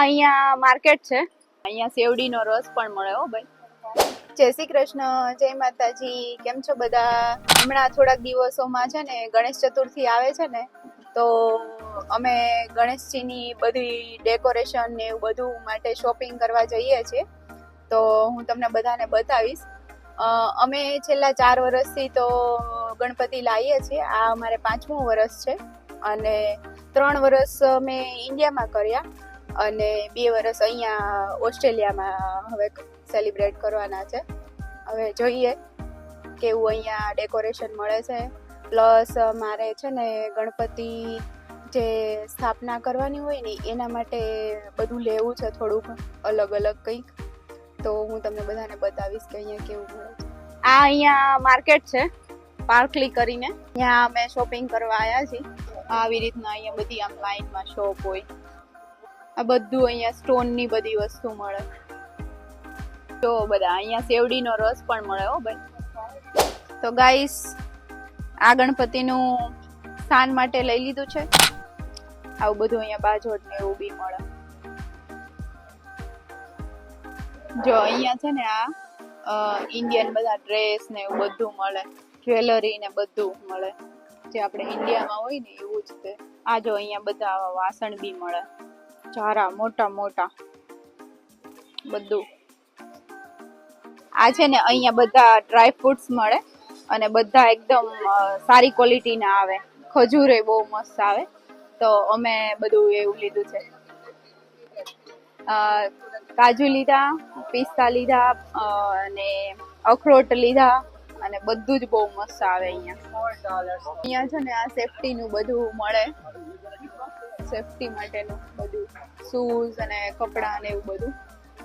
અહીંયા માર્કેટ છે. અહીંયા સેવડીનો રસ પણ મળે હો ભાઈ. જય શ્રી કૃષ્ણ જય માતાજી. કેમ છો બધા? હમણાં થોડાક દિવસોમાં છે ને ગણેશ ચતુર્થી આવે છે ને તો અમે ગણેશજીની બધી ડેકોરેશન ને એવું બધું માટે શોપિંગ કરવા જઈએ છીએ. તો હું તમને બધાને બતાવીશ. અમે છેલ્લા ચાર વર્ષથી તો ગણપતિ લાવીએ છીએ. આ અમારે પાંચમું વર્ષ છે. અને ત્રણ વર્ષ અમે ઇન્ડિયામાં કર્યા. અને બે વર્ષ અહીંયા ઓસ્ટ્રેલિયામાં હવે સેલિબ્રેટ કરવાના છે. હવે જોઈએ કેવું અહીંયા ડેકોરેશન મળે છે. પ્લસ મારે છે ને ગણપતિ જે સ્થાપના કરવાની હોય ને, એના માટે બધું લેવું છે થોડુંક અલગ અલગ કંઈક. તો હું તમને બધાને બતાવીશ કે અહીંયા કેવું મળે છે. આ અહીંયા માર્કેટ છે પાર્કલી કરીને. ત્યાં અમે શોપિંગ કરવા આવ્યા છીએ. આવી રીતના અહીંયા બધી આમ લાઈનમાં શોપ હોય. આ બધું અહીંયા સ્ટોનની બધી વસ્તુ મળે. જો બધા, અહીંયા શેવડીનો રસ પણ મળે હો ભાઈ. તો ગાઈસ આ ગણપતિનું સ્થાન માટે લઈ લીધું છે. આવું બધું અહીંયા બાજોટ ને એવું બી મળે. જો અહીંયા છે ને આ ઇન્ડિયન બધા ડ્રેસ ને એવું બધું મળે. જ્વેલરી ને બધું મળે. જે આપણે ઇન્ડિયામાં હોય ને એવું જ તે. આ જો અહીંયા બધા વાસણ બી મળે. ચારા મોટા મોટા. બધું. આ છે ને અહીંયા બધા ડ્રાય ફ્રૂટ્સ મળે અને બધા એકદમ સારી ક્વોલિટીના આવે. ખજૂર બહુ મસ્ત આવે. તો અમે બધું એવું લીધું છે. કાજુ લીધા પિસ્તા લીધા અને અખરોટ લીધા અને બધું જ બહુ મસ્ત આવે અહીંયા. અહીંયા છે ને આ સેફટીનું બધું મળે. સેફટી માટેનું બધું. શૂઝ અને કપડાં ને એવું બધું.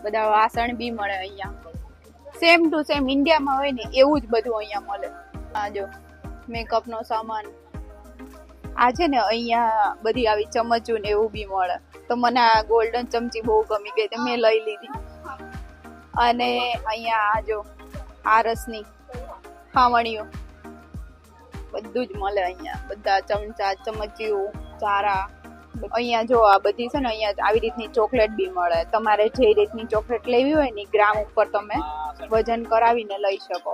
બધા વાસણ બી મળે અહીંયા. સેમ ટુ સેમ ઇન્ડિયામાં હોય ને, એવું જ બધું અહીંયા મળે. આ જો મેકઅપનો સામાન. આ છે ને, અહીંયા બધી આવી ચમચું ને એવું બી મળે. તો મને આ ગોલ્ડન ચમચી બહુ ગમી ગઈ તો મેં લઈ લીધી. અને અહીંયા આ જો, આરસની ખાવણીઓ. બધું જ મળે અહીંયા. બધા ચમચા, ચમચીઓ, ચારા. અહીંયા જો આ બધી છે ને અહીંયા આવી રીતની ચોકલેટ બી મળે. તમારે જે રીતની ચોકલેટ લેવી હોય ને ગ્રામ ઉપર તમે વજન કરાવીને લઈ શકો.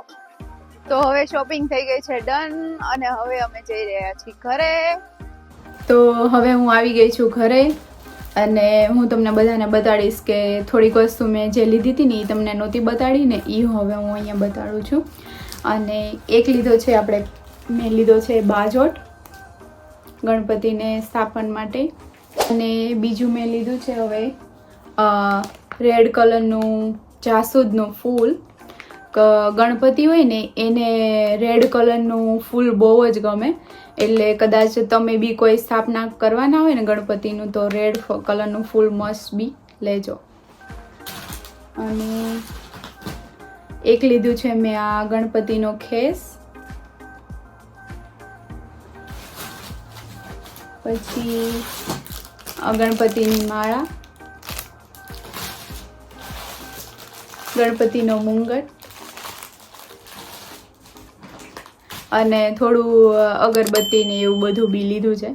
તો હવે શોપિંગ થઈ ગઈ છે ડન અને હવે અમે જઈ રહ્યા છીએ ઘરે. તો હવે હું આવી ગઈ છું ઘરે અને હું તમને બધાને બતાડીશ કે થોડીક વસ્તુ મેં જે લીધી હતી ને એ તમને નહોતી બતાડી ને એ હવે હું અહીંયા બતાડું છું. અને એક લીધો છે આપણે મેં લીધો છે બાજોટ. ગણપતિને સ્થાપન માટે. અને બીજું મેં લીધું છે હવે રેડ કલરનું જાસૂદનું ફૂલ. ગણપતિ હોય ને, એને રેડ કલરનું ફૂલ બહુ જ ગમે. એટલે કદાચ તમે બી કોઈ સ્થાપના કરવાના હોય ને ગણપતિનું, તો રેડ કલરનું ફૂલ મસ્ટ બી લેજો. અને એક લીધું છે મેં આ ગણપતિનો ખેસ. પછી ગણપતિની માળા ગણપતિનો મુંગટ અને થોડું અગરબત્તી ને એવું બધું બી લીધું છે.